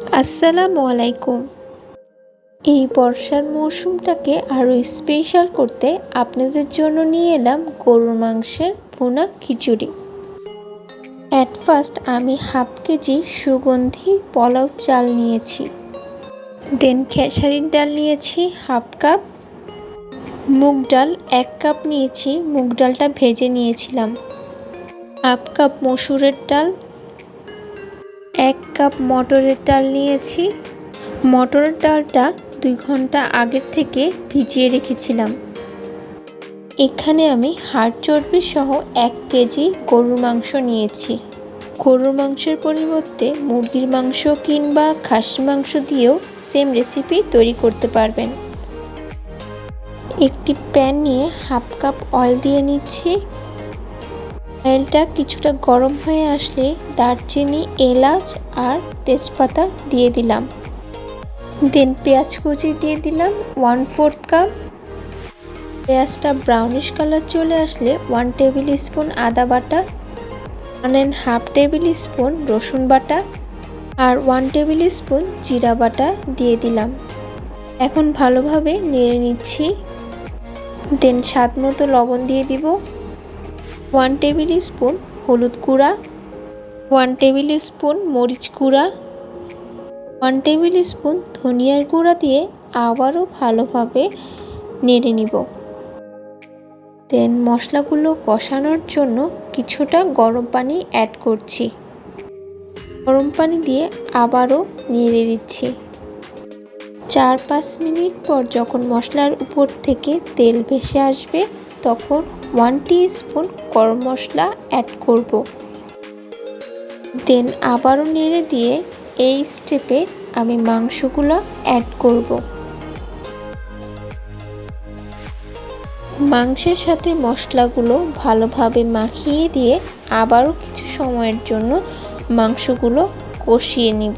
আসসালামু আলাইকুম। এই বর্ষার মৌসুমটাকে আরও স্পেশাল করতে আপনাদের জন্য নিয়ে এলাম গরুর মাংসের ভুনা খিচুড়ি। অ্যাট ফার্স্ট আমি হাফ কেজি সুগন্ধি পোলাও চাল নিয়েছি। দেন খেসারির ডাল নিয়েছি হাফ কাপ। মুগ ডাল এক কাপ নিয়েছি, মুগ ডালটা ভেজে নিয়েছিলাম। হাফ কাপ মসুরের ডাল এক কাপ মটরের ডাল নিয়েছি। মটরের ডালটা দুই ঘণ্টা আগের থেকে ভিজিয়ে রেখেছিলাম। এখানে আমি হাড় চর্বি সহ এক কেজি গরুর মাংস নিয়েছি। গরুর মাংসের পরিবর্তে মুরগির মাংস কিংবা খাসি মাংস দিয়েও সেম রেসিপি তৈরি করতে পারবেন। একটি প্যান নিয়ে হাফ কাপ অয়েল দিয়ে নিচ্ছি। অয়েলটা কিছুটা গরম হয়ে আসলে দারচিনি, এলাচ আর তেজপাতা দিয়ে দিলাম। দেন পেঁয়াজ কুচি দিয়ে দিলাম ওয়ান ফোর্থ কাপ পেঁয়াজটা ব্রাউনিশ কালার চলে আসলে ওয়ান টেবিল স্পুন আদা বাটা one and half table spoon রসুন বাটা আর ওয়ান টেবিল স্পুন জিরা বাটা দিয়ে দিলাম। এখন ভালোভাবে নেড়ে নিচ্ছি। দেন স্বাদ মতো লবণ দিয়ে দিব। ওয়ান টেবিল স্পুন হলুদ গুঁড়া, ওয়ান টেবিল স্পুন মরিচ গুঁড়া, ওয়ান টেবিল স্পুন ধনিয়ার গুঁড়া দিয়ে আবারও ভালোভাবে নেড়ে নিব। দেন মশলাগুলো কষানোর জন্য কিছুটা গরম পানি অ্যাড করছি। গরম পানি দিয়ে আবারও নেড়ে দিচ্ছি। চার পাঁচ মিনিট পর যখন মশলার উপর থেকে তেল ভেসে আসবে, তখন ওয়ান স্পুন গরম মশলা অ্যাড করব। দেন আবারও নেড়ে দিয়ে এই স্টেপে আমি মাংসগুলো অ্যাড করব। মাংসের সাথে মশলাগুলো ভালোভাবে মাখিয়ে দিয়ে আবারও কিছু সময়ের জন্য মাংসগুলো কষিয়ে নিব।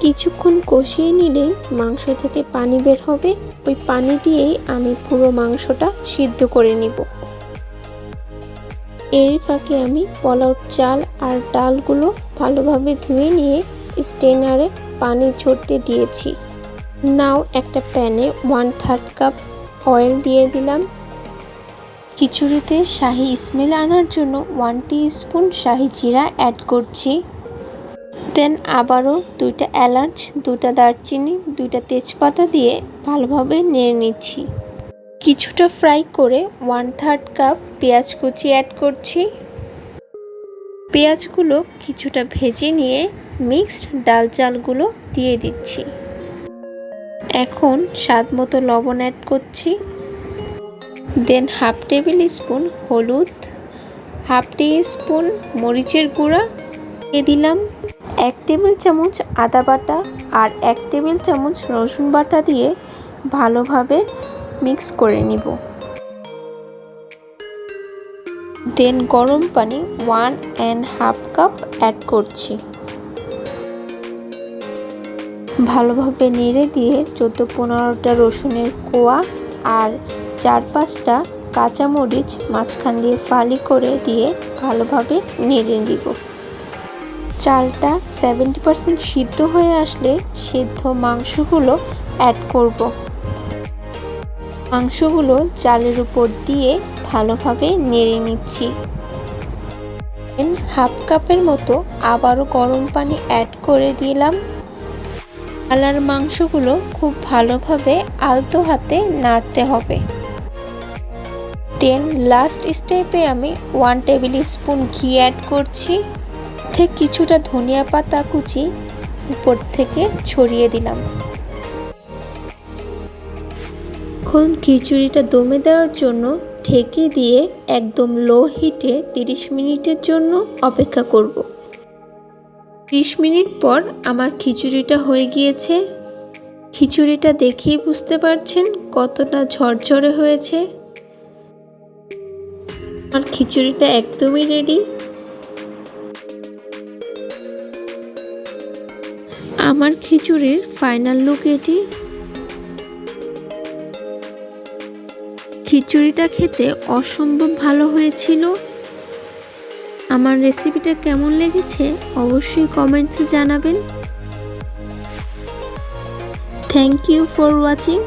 কিছুক্ষণ কষিয়ে নিলেই মাংস থেকে পানি বের হবে। ওই পানি দিয়েই আমি পুরো মাংসটা সিদ্ধ করে নিব। এর ফাঁকে আমি পোলাও চাল আর ডালগুলো ভালোভাবে ধুয়ে নিয়ে স্টেনারে পানি ঝরতে দিয়েছি। নাও একটা প্যানে ওয়ান থার্ড কাপ অয়েল দিয়ে দিলাম। খিচুড়িতে শাহি স্মেল আনার জন্য ওয়ান টি স্পুন শাহি জিরা অ্যাড করছি। দেন আবারও দুইটা এলাচ দুটা দারচিনি, দুইটা তেজপাতা দিয়ে ভালোভাবে নেড়ে নিচ্ছি। কিছুটা ফ্রাই করে ওয়ান থার্ড কাপ পেঁয়াজ কুচি অ্যাড করছি। পেঁয়াজগুলো কিছুটা ভেজে নিয়ে মিক্সড ডাল চালগুলো দিয়ে দিচ্ছি। এখন স্বাদ মতো লবণ অ্যাড করছি। দেন হাফ টেবিল স্পুন হলুদ হাফ টি স্পুন মরিচের গুঁড়া দিয়ে দিলাম। এক টেবিল চামচ আদা বাটা আর এক টেবিল চামচ রসুন বাটা দিয়ে ভালোভাবে মিক্স করে নিব। দেন গরম পানি one and half cup add করছি। ভালোভাবে নেড়ে দিয়ে চোদ্দ পনেরোটা রসুনের কোয়া আর চার পাঁচটা কাঁচামরিচ মাঝখান দিয়ে ফালি করে দিয়ে ভালোভাবে নেড়ে দিব চালটা সেভেন্টি পারসেন্ট সিদ্ধ হয়ে আসলে সিদ্ধ মাংসগুলো অ্যাড করব। মাংসগুলো চালের উপর দিয়ে ভালোভাবে নেড়ে নিচ্ছি। হাফ কাপের মতো আবারও গরম পানি অ্যাড করে দিলাম। আলার মাংসগুলো খুব ভালোভাবে আলতো হাতে নাড়তে হবে। দেন লাস্ট স্টেপে আমি ওয়ান টেবিল স্পুন ঘি অ্যাড করছি। থেকে কিছুটা ধনিয়া পাতা কুচি উপর থেকে ছড়িয়ে দিলাম। এখন খিচুড়িটা দমে দেওয়ার জন্য ঢেকে দিয়ে একদম লো হিটে 30 মিনিটের জন্য অপেক্ষা করব। 30 মিনিট পর আমার খিচুড়িটা হয়ে গিয়েছে। খিচুড়িটা দেখেই বুঝতে পারছেন কতটা ঝরঝরে হয়েছে। আমার খিচুড়িটা একদমই রেডি আমার খিচুড়ির ফাইনাল লুক এটি। খিচুড়িটা খেতে অসম্ভব ভালো হয়েছিল। আমার রেসিপিটা কেমন লেগেছে অবশ্যই কমেন্টসে জানাবেন। Thank you for watching